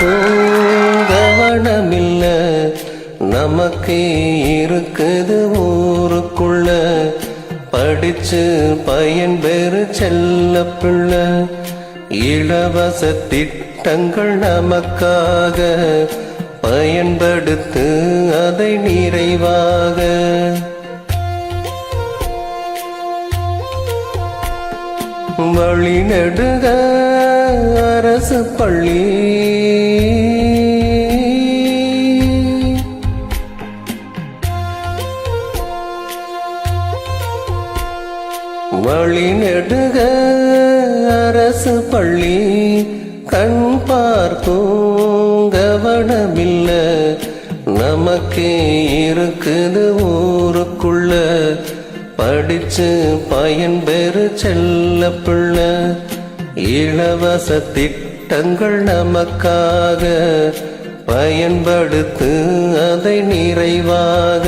தூங்கவனமில்ல. நமக்கு இருக்குது ஊருக்குள்ள. படிச்சு பயன் பெறு செல்ல பிள்ளை. இலவச திட்டங்கள் நமக்காக. பயன்படுத்து அதை நிறைவாக. வழிநடுக அரசு பள்ளி. வழிநெடுக அரசு பள்ளி கண் பார்க்கும் கவனமில்ல. நமக்கே இருக்குது ஊருக்குள்ள படிச்சு பயன் பெறு செல்ல பிள்ளை. இலவச திட்டங்கள் நமக்காக பயன்படுத்து அதை நிறைவாக.